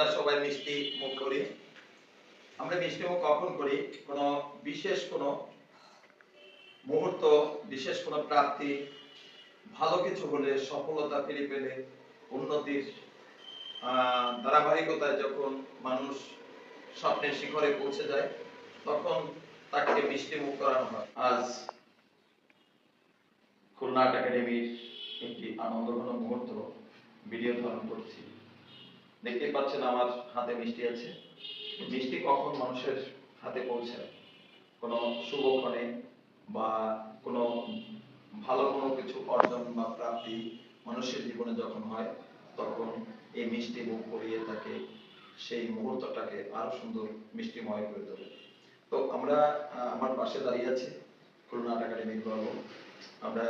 আমরা সবাই মিষ্টি মুখ করি। আমরা মিষ্টি মুখ কখন করি? কোনো বিশেষ কোনো মুহূর্ত, বিশেষ কোনো প্রাপ্তি, ভালো কিছু হলে, সফলতা ফিরে পেলে, উন্নতির ধারাবাহিকতায় যখন মানুষ স্বপ্নের শিখরে পৌঁছে যায়, তখন তাকে মিষ্টি মুখ করানো হয়। আজ খুলনা একাডেমির একটি আনন্দঘন মুহূর্ত ভিডিও ধারণ করছি। দেখতেই পাচ্ছেন আমার হাতে মিষ্টি আছে। মিষ্টি কখন মানুষের হাতে পৌঁছায় কোনো শুভক্ষণে বা কোনো ভালো কোনো কিছু অর্জন বা প্রাপ্তি মানুষের জীবনে যখন হয়, তখন এই মিষ্টি মুখ করিয়ে তাকে সেই মুহূর্তটাকে আরও সুন্দর মিষ্টিময় করে তোলে। তো আমরা আমার পাশে দাঁড়িয়ে আছি, খুলনা আর্ট একাডেমির গর্ব। আমরা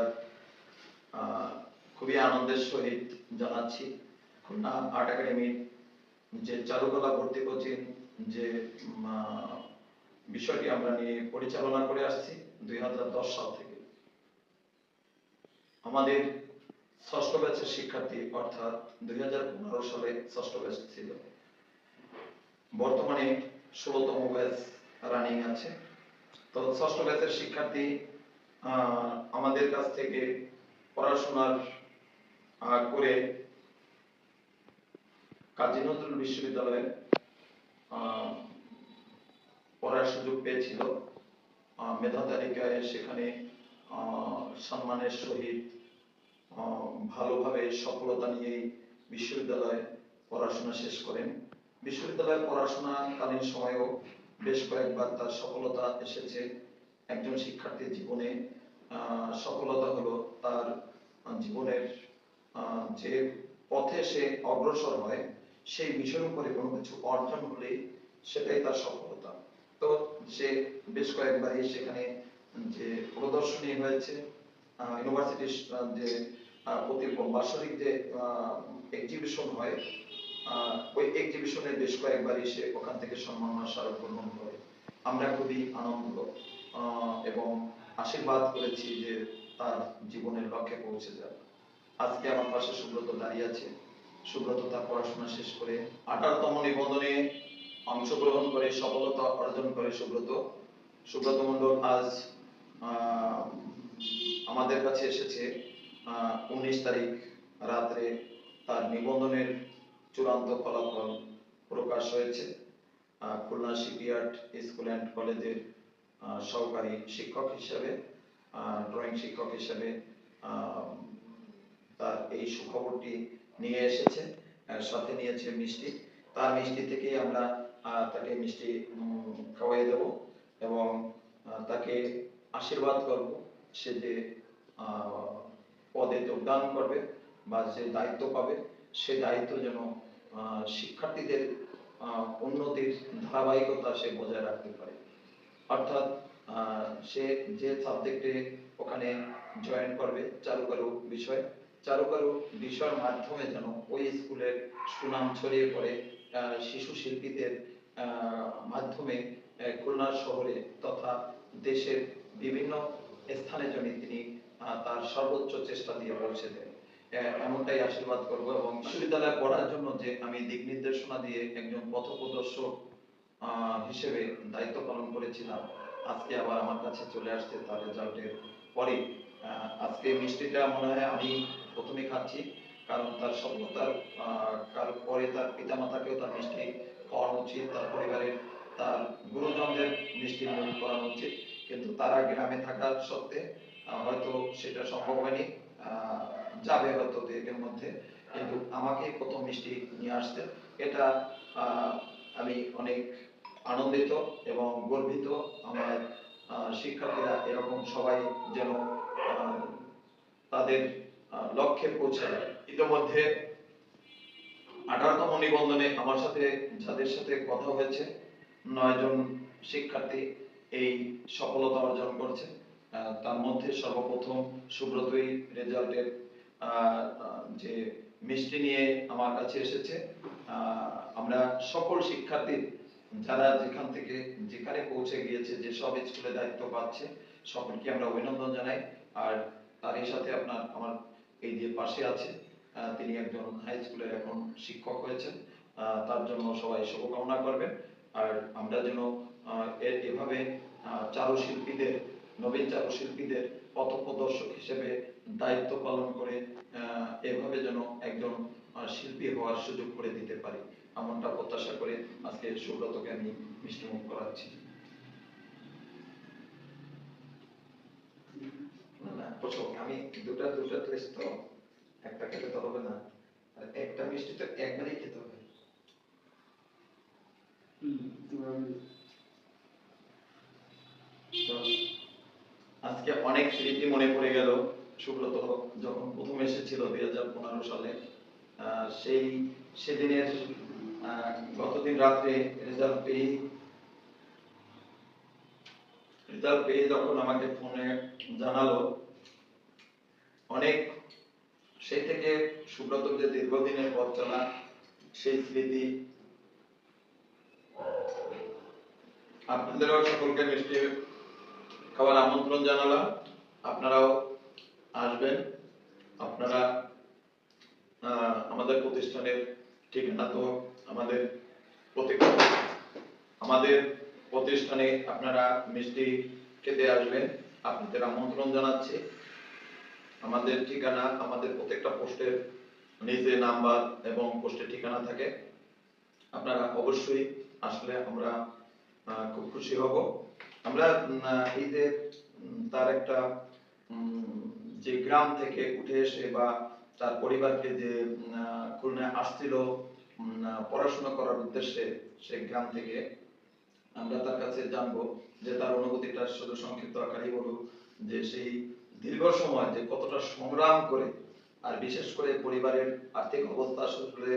খুবই আনন্দের সহিত জানাচ্ছি। খুলনা আর্ট একাডেমির যে চারুকলা ভর্তি কোচিং যে বিষয়টি আমরা নিয়ে পরিচালনা করে আসছি দুই সাল থেকে। আমাদের ষষ্ঠ ব্যাচের শিক্ষার্থী অর্থাৎ দুই সালে ষষ্ঠ ব্যাচ ছিল। বর্তমানে ষোলতম ব্যাচ রানিং আছে। তো ষষ্ঠ ব্যাচের শিক্ষার্থী আমাদের কাছ থেকে পড়াশোনার করে কাজী নজরুল বিশ্ববিদ্যালয়ে পড়ার সুযোগ পেয়েছিল। মেধা তালিকায় সেখানে সম্মানের সহিত ভালোভাবে সফলতা নিয়েই বিশ্ববিদ্যালয়ে পড়াশোনা শেষ করেন। বিশ্ববিদ্যালয়ে পড়াশোনাকালীন সময়েও বেশ কয়েকবার তার সফলতা এসেছে একজন শিক্ষার্থীর জীবনে। সফলতা হলো তার জীবনের যে পথে সে অগ্রসর হয় সেই বিষয়ের উপরে কোনো কিছু অর্জন হলে সেটাই তার সফলতা। তো সে বেশ কয়েকবারই সেখানে যে প্রদর্শনী হয়েছে ইউনিভার্সিটির যে প্রতি বাৎসরিক যে এক্সিবিশন হয় ওই এক্সিবিশনে বেশ ওখান থেকে সম্মাননা স্মারক গ্রহণ করে। আমরা খুবই আনন্দ এবং আশীর্বাদ করেছি যে তার জীবনের লক্ষ্যে পৌঁছে যাবে আজকে আমার পাশে সুব্রত দাঁড়িয়ে আছে। সুব্রত তার পড়াশোনা শেষ করে আঠারোতম নিবন্ধনে অংশগ্রহণ করে, সফলতা অর্জন করে সুব্রত। সুব্রত মণ্ডল আজ আমাদের কাছে এসেছে উনিশ তারিখ রাত্রে তার নিবন্ধনের চূড়ান্ত ফলাফল প্রকাশ হয়েছে। খুলনা শিপইয়ার্ড স্কুল অ্যান্ড কলেজের সহকারী শিক্ষক হিসেবে ড্রয়িং শিক্ষক হিসাবে তার এই সুখবরটি নিয়ে এসেছে সাথে নিয়েছে মিষ্টি। তার মিষ্টি থেকেই আমরা তাকে মিষ্টি খাওয়াই দেব এবং তাকে আশীর্বাদ করব। সে যে পদে যোগদান করবে বা যে দায়িত্ব পাবে, সে দায়িত্ব যেন শিক্ষার্থীদের উন্নতির ধারাবাহিকতা সে বজায় রাখতে পারে। অর্থাৎ সে যে সাবজেক্টে ওখানে জয়েন করবে চারুকারু বিষয় চারুকারু বিষয়ের মাধ্যমে যেন ওই স্কুলের সুনাম ছড়িয়ে পড়ে শিশু শিল্পীদের মাধ্যমে খুলনা শহরে তথা দেশের বিভিন্ন স্থানে যেন তিনি তার সর্বোচ্চ চেষ্টা দিয়ে পৌঁছে দেন এমনটাই আশীর্বাদ করব এবং বিশ্ববিদ্যালয়ে পড়ার জন্য যে আমি দিক নির্দেশনা দিয়ে একজন পথপ্রদর্শক হিসেবে দায়িত্ব পালন করেছিলাম, আজকে আবার আমার কাছে চলে আসছে তার রেজাল্টের পরে। আজকে মিষ্টিটা মনে হয় আমি প্রথমে খাচ্ছি কারণ তার সফলতার আহ, কার পরে তার পিতামাতাকেও তার মিষ্টি খাওয়ানো উচিত তার পরিবারের তার গুরুজনদের মিষ্টি মুখ করানো উচিত। কিন্তু তারা গ্রামে থাকা সত্ত্বে হয়তো সেটা সম্ভব হয়নি যাবে হয়তো দু মধ্যে। কিন্তু আমাকে প্রথম মিষ্টি নিয়ে আসতে এটা আমি অনেক আনন্দিত এবং গর্বিত। আমার শিক্ষার্থীরা এরকম সবাই যেন তাদের লক্ষ্যে পৌঁছায়। ইতিমধ্যে আঠারোতম নিবন্ধনে আমার সাথে যাদের সাথে কথা হয়েছে। নয় জন শিক্ষার্থী এই সফলতা অর্জন করছে। তার মধ্যে সর্বপ্রথম সুব্রতই রেজাল্টের যে মিষ্টি নিয়ে আমার কাছে এসেছে। আমরা সকল শিক্ষার্থী যারা যেখান থেকে যেখানে পৌঁছে গিয়েছে, যে সব স্কুলে দায়িত্ব পাচ্ছে, সকলকে আমরা অভিনন্দন জানাই। আর তারই সাথে আপনার, আমার এই যে পাশে আছে তিনি একজন হাই স্কুলের এখন শিক্ষক হয়েছেন। তার জন্য সবাই শুভকামনা করবেন। আর আমরা যেন এভাবে চারুশিল্পীদের, নবীন চারুশিল্পীদের পথপ্রদর্শক হিসেবে দায়িত্ব পালন করে এভাবে যেন একজন শিল্পী হওয়ার সুযোগ করে দিতে পারি, এমনটা প্রত্যাশা করে আজকে সুব্রতকে আমি মিষ্টিমুখ করাচ্ছি। না, আমি দুটা দুটা টেস্ট তো একটা খেলে তো হবে না। আর একটা মিষ্টি তো একবারই খেতে হবে। আজকে অনেক স্মৃতি মনে পড়ে গেল। সুব্রত যখন প্রথম এসেছিল দুই হাজার পনেরো সালে সেই সেদিনের গতদিন রাত্রে রেজাল্ট পেয়ে রেজাল্ট পেয়ে যখন আমাকে ফোনে জানালো অনেক সেই থেকে সুব্রত যে দীর্ঘদিনের পথ চলা সেই স্মৃতি। আপনাদেরও সকলকে মিষ্টি খাবার আমন্ত্রণ জানালাম। আপনারাও আসবেন। আপনারা আমাদের প্রতিষ্ঠানের ঠিকানা তো আমাদের আমাদের প্রতিষ্ঠানে আপনারা মিষ্টি খেতে আসবেন। আপনাদের আমন্ত্রণ জানাচ্ছি। আমাদের ঠিকানা, আমাদের প্রত্যেকটা পোস্টের নিচে নাম্বার এবং পোস্টের ঠিকানা থাকে। আপনারা অবশ্যই আসলে আমরা খুব খুশি হব। আমরা এই যে তার একটা যে গ্রাম থেকে উঠে এসে বা তার পরিবারকে যে খুলনায় আসছিল পড়াশোনা করার উদ্দেশ্যে সেই গ্রাম থেকে আমরা তার কাছে জানব যে তার অনুভূতিটা শুধু সংক্ষিপ্ত আকারেই বলুক যে সেই দীর্ঘ সময় যে কতটা সংগ্রাম করে, আর বিশেষ করে পরিবারের আর্থিক অবস্থা আসলে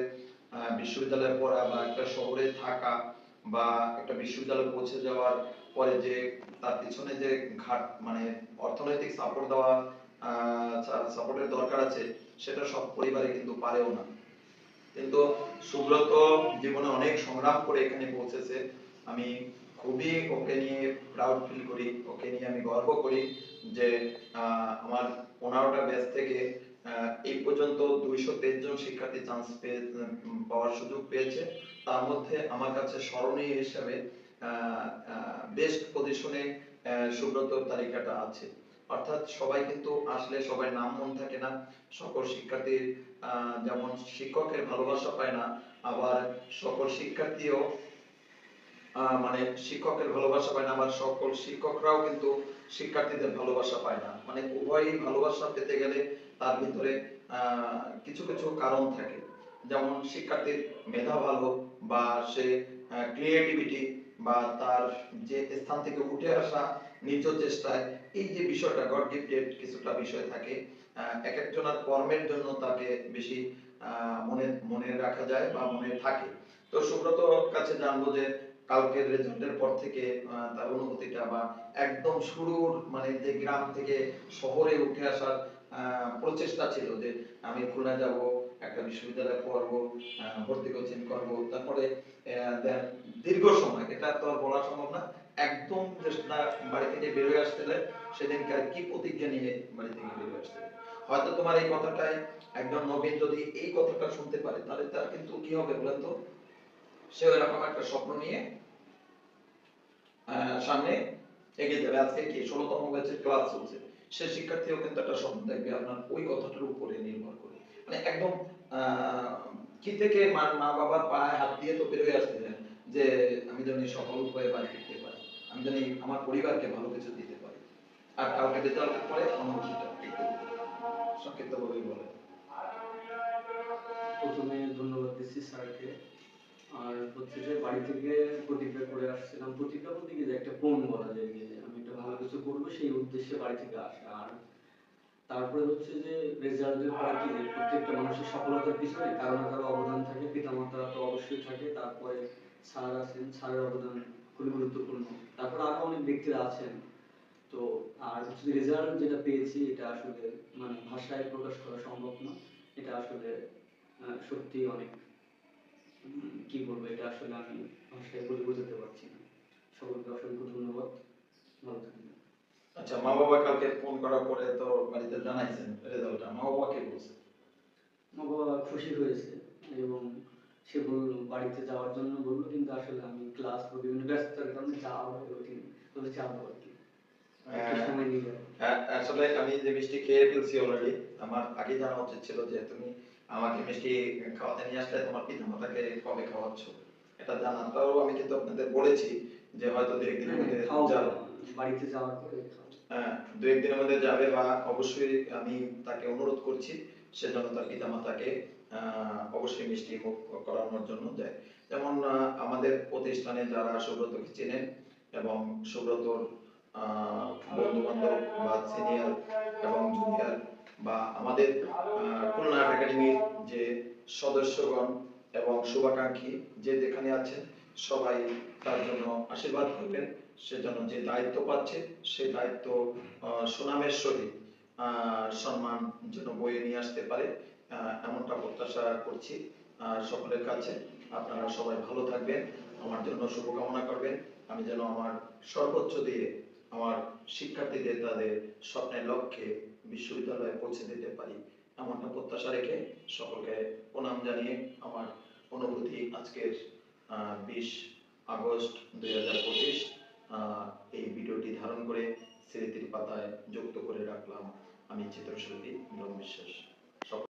বিশ্ববিদ্যালয়ে পড়া বা একটা শহরে থাকা বা একটা বিশ্ববিদ্যালয়ে পৌঁছে যাওয়ার পরে যে তার পিছনে যে ঘাট মানে অর্থনৈতিক সাপোর্ট দেওয়া সাপোর্টের দরকার আছে, সেটা সব পরিবারে কিন্তু পারেও না। কিন্তু সুব্রত জীবনে অনেক সংগ্রাম করে এখানে পৌঁছেছে। আমি খুবই ওকে নিয়ে প্রাউড ফিল করি, ওকে নিয়ে আমি গর্ব করি যে আমার পনেরোটা ব্যাচ থেকে এই পর্যন্ত দুইশো তেইশ জন শিক্ষার্থী চান্স পেয়ে পাওয়ার সুযোগ পেয়েছে। তার মধ্যে আমার কাছে স্মরণীয় হিসাবে বেস্ট পজিশনে সুব্রতর তালিকাটা আছে। অর্থাৎ সবাই কিন্তু আসলে সবাই নাম মনে থাকে না। সকল শিক্ষার্থীর যেমন শিক্ষকের ভালোবাসা পায় না, আবার সকল শিক্ষার্থীও মানে শিক্ষকের ভালোবাসা পায় না, আবার সকল শিক্ষকরাও কিন্তু শিক্ষার্থীদের ভালোবাসা পায় না। মানে উভয়ই ভালোবাসা পেতে গেলে তার ভিতরে কিছু কিছু কারণ থাকে। যেমন শিক্ষার্থীর মেধা ভালো বা সে ক্রিয়েটিভিটি বা তার যে স্থান থেকে উঠে আসা নিজ চেষ্টায়, এই যে বিষয়টা গড গিফটেড কিছুটা বিষয় থাকে এক একজনের কর্মের জন্য তাকে বেশি মনে মনে রাখা যায় বা মনে থাকে। তো সুব্রত কাছে জানব যে কালকের রেজাল্টের পর থেকে তার অনুভূতিটা বা একদম শুরুর মানে যে গ্রাম থেকে শহরে উঠে আসার প্রচেষ্টা ছিল যে আমি খুলনা যাব, একটা বিশ্ববিদ্যালয়ে পড়ব ভর্তি কোচিং করব। তারপরে দীর্ঘ সময়, এটা তো আর বলা সম্ভব না, একদম বাড়ি থেকে বেরোয় আসতে সেদিনকার কি প্রতিজ্ঞা নিয়ে বাড়ি থেকে বেরোয় আসতে হয়তো তোমার এই কথাটাই একজন নবীন যদি এই কথাটা শুনতে পারে, তাহলে তার কিন্তু কি হবে বলেন তো? সে এরকম একটা স্বপ্ন নিয়ে সামনে এগিয়ে যাবে। আজকে কি ষোলতম ব্যাচের ক্লাস চলছে? সে শিক্ষার্থীও কিন্তু একটা স্বপ্ন দেখবে আপনার ওই কথাটার উপরে নির্ভর করে। মানে একদম কি থেকে মা বাবার পায়ে হাত দিয়ে তো বেরোয় আসছিলেন যে, আমি যেন সফল হয়ে বাড়ি ফিরতে পারি। আমি যেন আমার পরিবারকে ভালো কিছু দিতে পারি। আর কাউকে রেজাল্টের পরে আমার একটু সংক্ষিপ্ত ভাবেই বলেন। প্রথমে ধন্যবাদ দিচ্ছি স্যারকে। আর হচ্ছে যে বাড়ি থেকে প্রতিজ্ঞা করে আসছিলাম, প্রতিজ্ঞা বলতে কি একটা ফোন বলা যায় যে আমি একটা ভালো কিছু করব, সেই উদ্দেশ্যে বাড়ি থেকে আসা। আর তারপরে হচ্ছে যে রেজাল্টের পরে কি প্রত্যেকটা মানুষের সফলতার পিছনে কারও না কারও অবদান থাকে, পিতামাতা তো অবশ্যই থাকে, তারপরে স্যার আছেন, স্যারের অবদান খুবই গুরুত্বপূর্ণ। তারপরে আরও অনেক ব্যক্তিরা আছেন। তো আর হচ্ছে রেজাল্ট যেটা পেয়েছি, এটা আসলে মানে ভাষায় প্রকাশ করা সম্ভব না, এটা আসলে সত্যি অনেক কি বলব এটা আসলে আমি ভাষায় বলে বোঝাতে পারছি না। সকলকে অসংখ্য ধন্যবাদ। ভালো থাকবেন। আচ্ছা মা বাবা কালকে ফোন করার পরে তো বাড়িতে জানাইছেন রেজাল্টটা। মা বাবা কে বলছে? মা বাবা খুশি হয়েছে এবং সে বলল বাড়িতে যাওয়ার জন্য বলল কিন্তু আসলে আমি ক্লাস বিভিন্ন ব্যস্ততার কারণে যাওয়া হয়ে ওঠেনি। তবে যাব আর কি আসলে আমি যে মিষ্টি খেয়ে ফেলছি অলরেডি আমার আগে জানা উচিত ছিল যে তুমি আমাকে মিষ্টি খাওয়াতে নিয়ে আসলে তোমার পিতা মাতাকে কবে খাওয়াচ্ছ? এটা জানাটাও আমি কিন্তু আপনাদের বলেছি যে হয়তো দু একদিনের মধ্যে হ্যাঁ, যাবে। বাড়িতে যাওয়ার পরে হ্যাঁ, দু একদিনের মধ্যে যাবে বা অবশ্যই আমি তাকে অনুরোধ করছি সেজন্য তার পিতা মাতাকে অবশ্যই মিষ্টি মুখ করানোর জন্য যায় যেমন আমাদের প্রতিষ্ঠানে যারা সুব্রতকে চেনেন এবং সুব্রতর বন্ধু বান্ধব বা সিনিয়র এবং জুনিয়র বা আমাদের খুলনা আর্ট একাডেমির যে সদস্যগণ এবং শুভাকাঙ্ক্ষী যে যেখানে আছেন, সবাই তার জন্য আশীর্বাদ করবেন সেজন্য যে দায়িত্ব পাচ্ছে সেই দায়িত্ব সুনামের সহিত সম্মান যেন বয়ে নিয়ে আসতে পারে এমনটা প্রত্যাশা করছি সকলের কাছে। আপনারা সবাই ভালো থাকবেন, আমার জন্য শুভকামনা করবেন, আমি যেন আমার সর্বোচ্চ দিয়ে আমার শিক্ষার্থীদের তাদের স্বপ্নের লক্ষ্যে বিশ্ববিদ্যালয়ে পৌঁছে দিতে পারি এমনটা প্রত্যাশা রেখে সকলকে প্রণাম জানিয়ে আমার অনুভূতি আজকের বিশ আগস্ট দুই হাজার পঁচিশ এই ভিডিওটি ধারণ করে স্মৃতির পাতায় যুক্ত করে রাখলাম। আমি চিত্রশিল্পী নিরম বিশ্বাস